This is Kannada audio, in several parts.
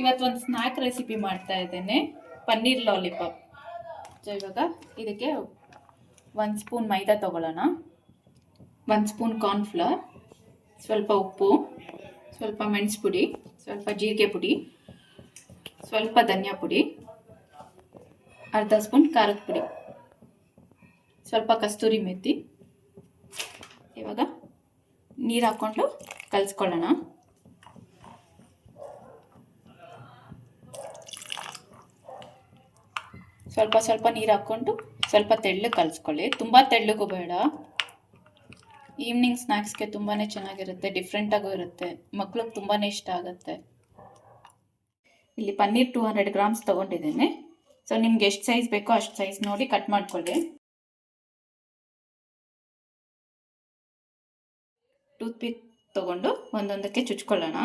ಇವತ್ತು ಒಂದು ಸ್ನ್ಯಾಕ್ ರೆಸಿಪಿ ಮಾಡ್ತಾ ಇದ್ದೇನೆ. ಪನ್ನೀರ್ ಲಾಲಿಪಾಪ್ ಸೊ ಇವಾಗ ಇದಕ್ಕೆ ಒಂದು ಸ್ಪೂನ್ ಮೈದಾ ತಗೊಳ್ಳೋಣ. ಒಂದು ಸ್ಪೂನ್ ಕಾರ್ನ್ಫ್ಲವರ್ ಸ್ವಲ್ಪ ಉಪ್ಪು, ಸ್ವಲ್ಪ ಮೆಣಸು ಪುಡಿ, ಸ್ವಲ್ಪ ಜೀರಿಗೆ ಪುಡಿ, ಸ್ವಲ್ಪ ಧನಿಯಾ ಪುಡಿ, ಅರ್ಧ ಸ್ಪೂನ್ ಖಾರದ ಪುಡಿ, ಸ್ವಲ್ಪ ಕಸ್ತೂರಿ ಮೆಥಿ. ಇವಾಗ ನೀರು ಹಾಕ್ಕೊಂಡು ಕಲಿಸ್ಕೊಳ್ಳೋಣ. ಸ್ವಲ್ಪ ಸ್ವಲ್ಪ ನೀರು ಹಾಕ್ಕೊಂಡು ಸ್ವಲ್ಪ ತೆಳ್ಳಗೆ ಕಲಿಸ್ಕೊಳ್ಳಿ. ತುಂಬ ತೆಳ್ಳಗೂ ಬೇಡ. ಈವ್ನಿಂಗ್ ಸ್ನ್ಯಾಕ್ಸ್ಗೆ ತುಂಬಾ ಚೆನ್ನಾಗಿರುತ್ತೆ ಡಿಫ್ರೆಂಟಾಗೂ ಇರುತ್ತೆ. ಮಕ್ಳಿಗೆ ತುಂಬಾ ಇಷ್ಟ ಆಗುತ್ತೆ. ಇಲ್ಲಿ ಪನ್ನೀರ್ ಟೂ ಹಂಡ್ರೆಡ್ ಗ್ರಾಮ್ಸ್ ತೊಗೊಂಡಿದ್ದೇನೆ. ಸೊ ನಿಮ್ಗೆ ಎಷ್ಟು ಸೈಜ್ ಬೇಕೋ ಅಷ್ಟು ಸೈಜ್ ನೋಡಿ ಕಟ್ ಮಾಡ್ಕೊಳ್ಳಿ. ಟೂತ್ ಪಿಕ್ ತೊಗೊಂಡು ಒಂದೊಂದಕ್ಕೆ ಚುಚ್ಕೊಳ್ಳೋಣ.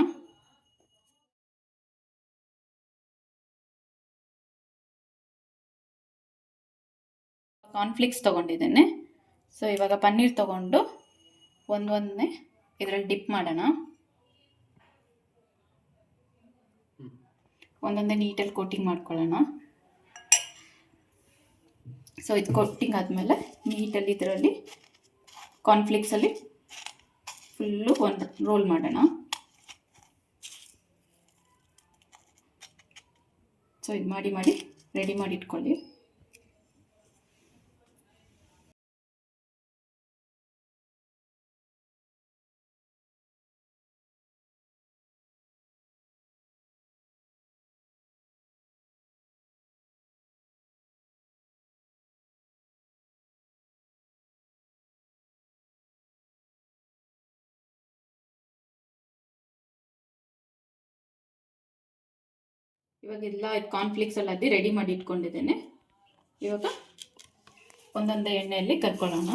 ಕಾರ್ನ್ಫ್ಲಿಕ್ಸ್ ತೊಗೊಂಡಿದ್ದೇನೆ. ಸೊ ಇವಾಗ ಪನ್ನೀರ್ ತೊಗೊಂಡು ಒಂದೊಂದನ್ನೇ ಇದರಲ್ಲಿ ಡಿಪ್ ಮಾಡೋಣ. ಒಂದೊಂದೇ ನೀಟಲ್ಲಿ ಕೋಟಿಂಗ್ ಮಾಡ್ಕೊಳ್ಳೋಣ. ಸೊ ಇದು ಕೋಟಿಂಗ್ ಆದಮೇಲೆ ನೀಟಲ್ಲಿ ಇದರಲ್ಲಿ ಕಾರ್ನ್ಫ್ಲಿಕ್ಸಲ್ಲಿ ಫುಲ್ಲು ಒಂದು ರೋಲ್ ಮಾಡೋಣ. ಸೊ ಇದು ಮಾಡಿ ಮಾಡಿ ರೆಡಿ ಮಾಡಿ ಇಟ್ಕೊಳ್ಳಿ. ಇವಾಗ ಎಲ್ಲ ಕಾರ್ನ್ಫ್ಲಿಕ್ಸ್ ಎಲ್ಲ ಅದ್ದಿ ರೆಡಿ ಮಾಡಿ ಇಟ್ಕೊಂಡಿದ್ದೇನೆ. ಇವಾಗ ಒಂದೊಂದೇ ಎಣ್ಣೆಯಲ್ಲಿ ಕರ್ಕೊಳ್ಳೋಣ.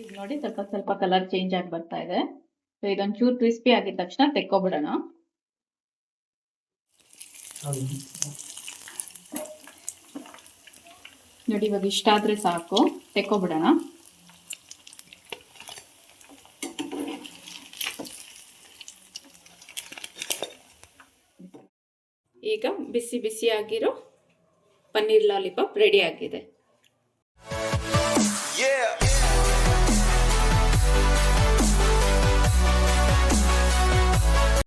ಈಗ ನೋಡಿ ಸ್ವಲ್ಪ ಸ್ವಲ್ಪ ಕಲರ್ ಚೇಂಜ್ ಆಗಿ ಬರ್ತಾ ಇದೆ. ಸೊ ಇದೊಂದು ಚೂರು ಕ್ರಿಸ್ಪಿ ಆಗಿದ ತಕ್ಷಣ ತೆಕ್ಕೊಬಿಡೋಣ. ನೋಡಿ, ಇವಾಗ ಇಷ್ಟ ಆದ್ರೆ ಸಾಕು. ತೆಕ್ಕೋಬಿಡೋಣ. ಈಗ ಬಿಸಿ ಬಿಸಿ ಆಗಿರೋ ಪನ್ನೀರ್ ಲಾಲಿಪಾಪ್ ರೆಡಿ ಆಗಿದೆ.